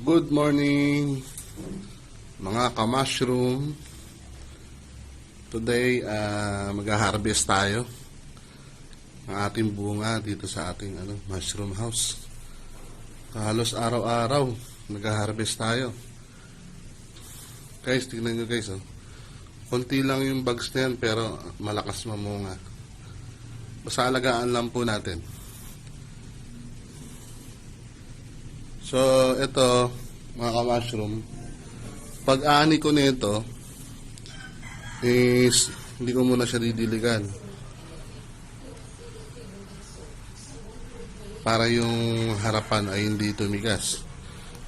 Good morning, mga ka-mushroom. Today, uh, mag-harvest tayo ng ating bunga dito sa ating ano, mushroom house. Halos araw-araw, nag-harvest tayo. Guys, tingnan nyo guys. Oh. Konti lang yung bugs na yan, pero malakas mamunga. Basta alagaan lang po natin. So, ito, mga ka-mushroom, pag-ani ko nito, is, hindi ko muna siya didiligan. Para yung harapan ay hindi tumigas.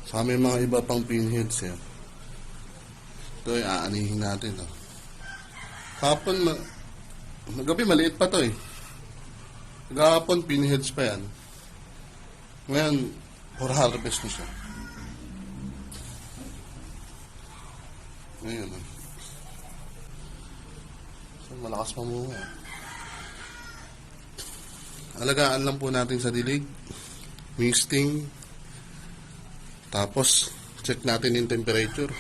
Sa may mga iba pang pinheads yan. Ito ay aanihin natin. Oh. Kapon, ma- magabi maliit pa to eh. Gahapon, pinheads pa yan. Ngayon, na siya. Ngayon. So, malakas pa muna. Alagaan lang po natin sa dilig. Misting. Tapos, check natin yung temperature.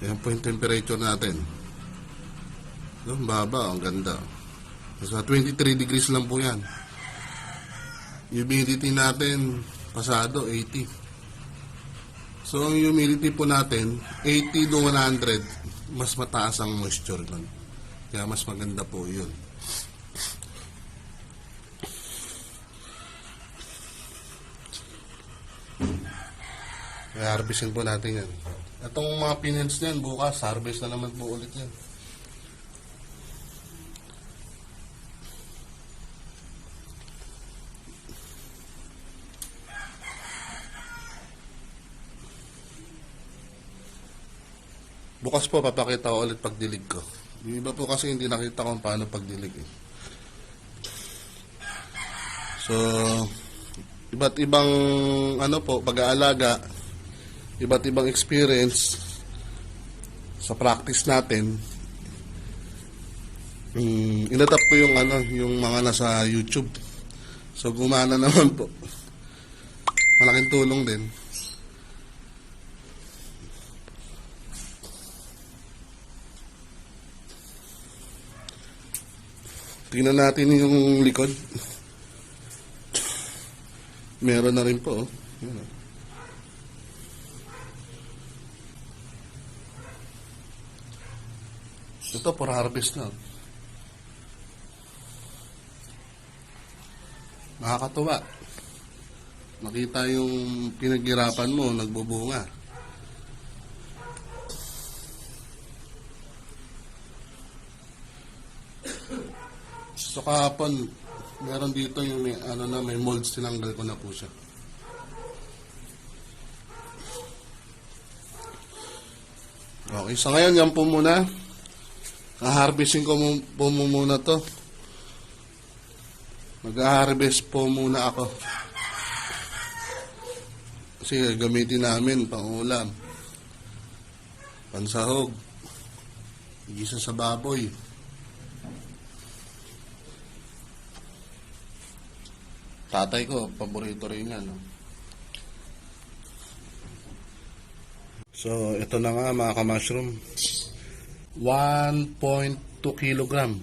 Ayan po yung temperature natin. Yung baba, ang ganda. Nasa 23 degrees lang po yan. Humidity natin, pasado, 80. So, ang humidity po natin, 80 to 100, mas mataas ang moisture nun. Kaya mas maganda po yun. Harvestin po natin yan. Itong mga pinheads niyan, bukas, harvest na naman po ulit yan. Bukas po, papakita ko ulit pagdilig ko. Yung iba po kasi hindi nakita kung paano pagdilig eh. So, iba't ibang ano po, pag-aalaga, iba't ibang experience sa practice natin. Um, inatap ko yung ano, yung mga nasa YouTube. So, gumana naman po. Malaking tulong din. Tingnan natin yung likod. Meron na rin po. Oh. Oh. Ito, for harvest na. Nakakatuwa. Nakita yung pinaghirapan mo, nagbubunga. So kahapon, meron dito yung may, ano na, may molds, tinanggal ko na po siya. Okay, so ngayon yan po muna. Kaharvesting ko po mu- muna to. Mag-harvest po muna ako. Kasi gamitin namin pang ulam. Pansahog. Gisa sa baboy. Tatay ko, paborito rin yan. No? So, ito na nga mga ka-mushroom. 1.2 kilogram.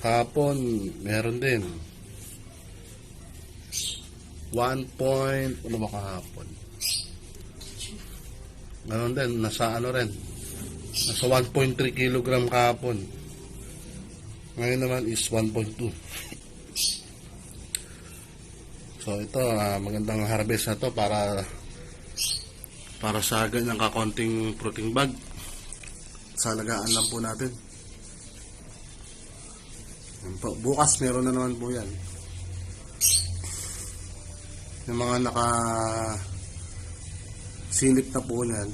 Hapon, meron din. 1 point, ano ba kahapon? Meron din, nasa ano rin. Nasa 1.3 kilogram kahapon. Ngayon naman is 1.2. So ito, ah, magandang harvest na to para para sa ganyang kakonting fruiting bag. Sa alagaan lang po natin. Po. Bukas meron na naman po yan. Yung mga naka silip na po yan.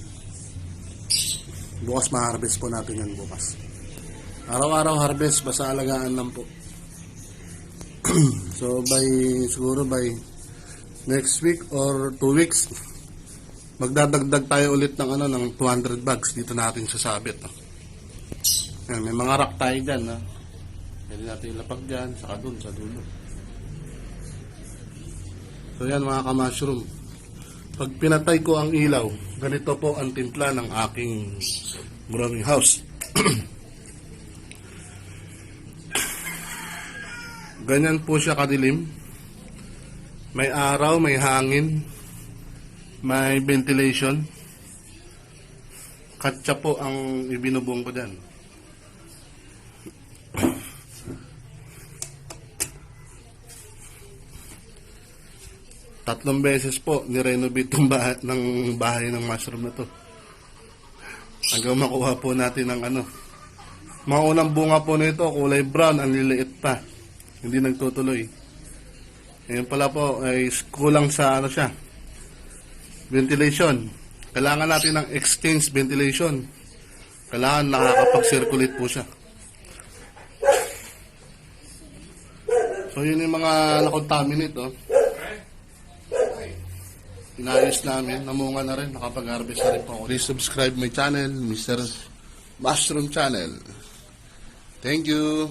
Bukas ma-harvest po natin yan bukas. Araw-araw harvest, basta alagaan lang po. so by, siguro by next week or two weeks, magdadagdag tayo ulit ng ano ng 200 bags dito natin sasabit. No? Yan, may mga rack tayo dyan. No? Pwede natin ilapag dyan, saka dun, sa dulo. So yan mga ka-mushroom. Pag pinatay ko ang ilaw, ganito po ang timpla ng aking growing house. Ganyan po siya kadilim. May araw, may hangin, may ventilation. Katsa po ang ibinubong ko dyan. Tatlong beses po nirenovate yung bahay, ng bahay ng mushroom na to. Hanggang makuha po natin ng ano. Mga bunga po nito, kulay brown, ang liliit pa. Hindi nagtutuloy. Ngayon pala po, ay kulang sa ano siya. Ventilation. Kailangan natin ng exchange ventilation. Kailangan nakakapag-circulate po siya. So yun yung mga nakontaminate oh. Inayos namin, namunga na rin, nakapag-harvest na rin po. Please subscribe my channel, Mr. Mushroom Channel. Thank you.